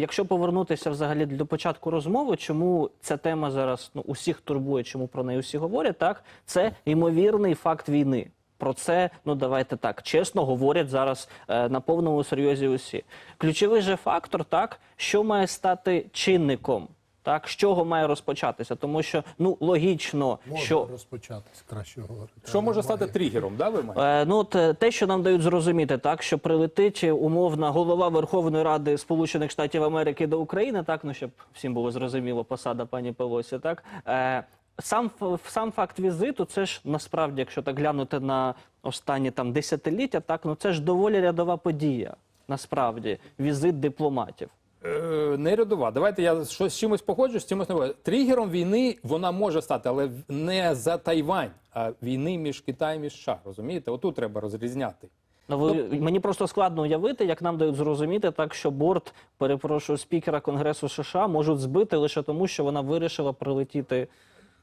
якщо повернутися взагалі до початку розмови, чому ця тема зараз ну усіх турбує, чому про неї усі говорять, так це ймовірний факт війни. Про це, ну давайте так, чесно говорять зараз е, на повному серйозі усі. Ключовий же фактор, так, що має стати чинником, так, з чого має розпочатися, тому що ну логічно, Можна що розпочатись, краще говорити. Що може стати тригером, да, ви маєте? Е, Ну, е, те, що нам дають зрозуміти, так що прилетить умовна голова Верховної Ради Сполучених Штатів Америки до України, так ну щоб всім було зрозуміло, посада пані Пелосі, так е, сам сам факт візиту, це ж насправді, якщо так глянути на останні там десятиліття, так ну це ж доволі рядова подія. Насправді, візит дипломатів. Е, не рядова. Давайте я щось з чимось погоджуюсь, з чимось не погоджуюсь. Тригером війни вона може стати, але не за Тайвань, а війни між Китаєм і США. Розумієте? Отут треба розрізняти. Ну, ви, мені просто складно уявити, як нам дають зрозуміти, так що борт, перепрошую, спікера Конгресу США можуть збити лише тому, що вона вирішила прилетіти.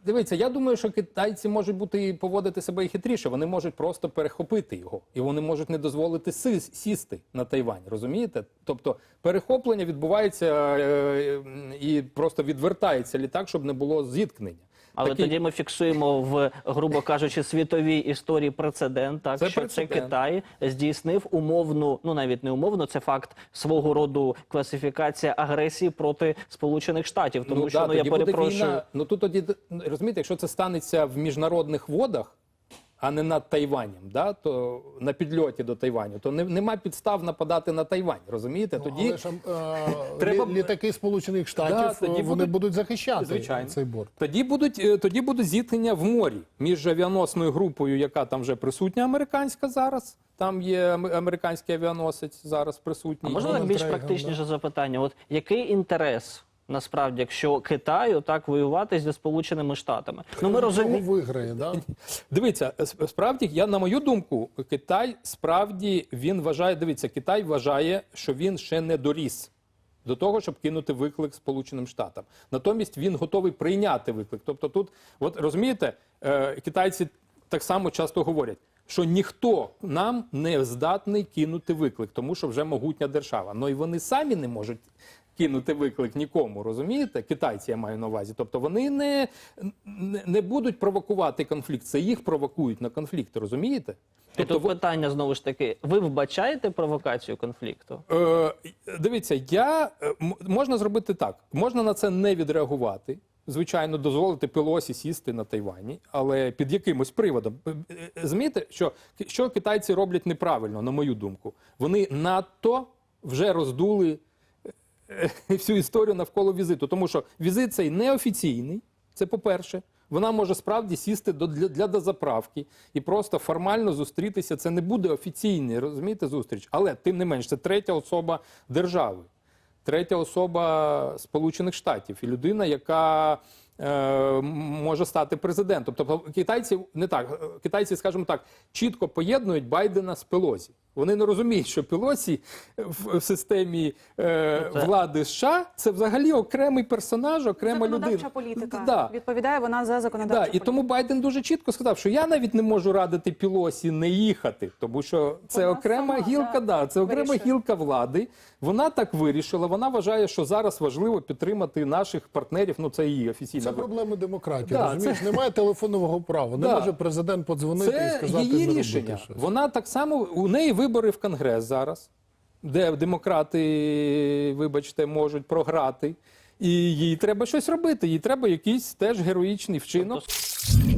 Дивіться, я думаю, що китайці можуть бути і поводити себе і хитріше. Вони можуть просто перехопити його, і вони можуть не дозволити си- сісти на Тайвань. Розумієте? Тобто перехоплення відбувається е, і просто відвертається літак, щоб не було зіткнення. Але Такий- тоді ми фіксуємо в, грубо кажучи, світовій історії прецедент, так Це що прецедент. це Китай здійснив умовну, ну навіть не умовно, це факт свого роду класифікація агресії проти Сполучених Штатів. Тому що да, ну я тоді буде перепрошую. Війна. Ну тут тоді розумієте, якщо це станеться в міжнародних водах, а не над Тайванем, да, то на підльоті до Тайваню, то не, нема підстав нападати на Тайвань. Розумієте? Тоді Але ж е, Треба- лі- літаки Сполучених Штатів Да, е, тоді вони будуть- будуть захищати Звичайно. цей борт. Тоді будуть е, тоді будуть зіткнення в морі між авіаносною групою, яка там вже присутня, американська зараз. Там є ам- американський авіаносець зараз присутній. А можна так більш Рейган, практичніше запитання? От який інтерес насправді, якщо Китаю так воювати зі Сполученими Штатами? Ну ми розуміємо. виграє, да? Дивіться, справді я на мою думку, Китай справді він вважає. Дивіться, Китай вважає, що він ще не доріс до того, щоб кинути виклик Сполученим Штатам. Натомість він готовий прийняти виклик. Тобто, тут, от розумієте, е, китайці так само часто говорять. Що ніхто нам не здатний кинути виклик, тому що вже могутня держава. Ну і вони самі не можуть кинути виклик нікому, розумієте? Китайці я маю на увазі. Тобто вони не, не, не будуть провокувати конфлікт. Це їх провокують на конфлікт, розумієте? І Тобто, тут питання знову ж таки: ви вбачаєте провокацію конфлікту? Е, дивіться, я е, м- можна зробити так: можна на це не відреагувати. Звичайно, дозволити Пелосі сісти на Тайвані, але під якимось приводом. Е, е, Розумієте, що, що китайці роблять неправильно, на мою думку. Вони надто вже роздули всю історію навколо візиту. Тому що візит цей неофіційний, це по-перше. Вона може справді сісти до, для, для дозаправки і просто формально зустрітися. Це не буде офіційний, розумієте, зустріч. Але тим не менш, це третя особа держави, третя особа Сполучених Штатів і людина, яка е, може стати президентом. Тобто китайці не так, е, китайці, скажімо так, чітко поєднують Байдена з Пелосі. Вони не розуміють, що Пелосі в, системі е, Ну, це- влади США це взагалі окремий персонаж, окрема Законодавча людина. політика. Да. Відповідає вона за Да, законодавчу і тому Байден дуже чітко сказав, що я навіть не можу радити Пілосі не їхати, тому що це Вона окрема сама, гілка, да, да, це окрема вирішує. гілка влади. Вона так вирішила. Вона вважає, що зараз важливо підтримати наших партнерів. Ну це її офіційна Це проблеми демократії. Да, розумієш, немає телефонного права. Не Да. може президент подзвонити і Це сказати її рішення. щось. Вона так само у неї вибори в Конгрес зараз, де демократи, вибачте, можуть програти. І їй треба щось робити. Їй треба якийсь теж героїчний вчинок. Тобто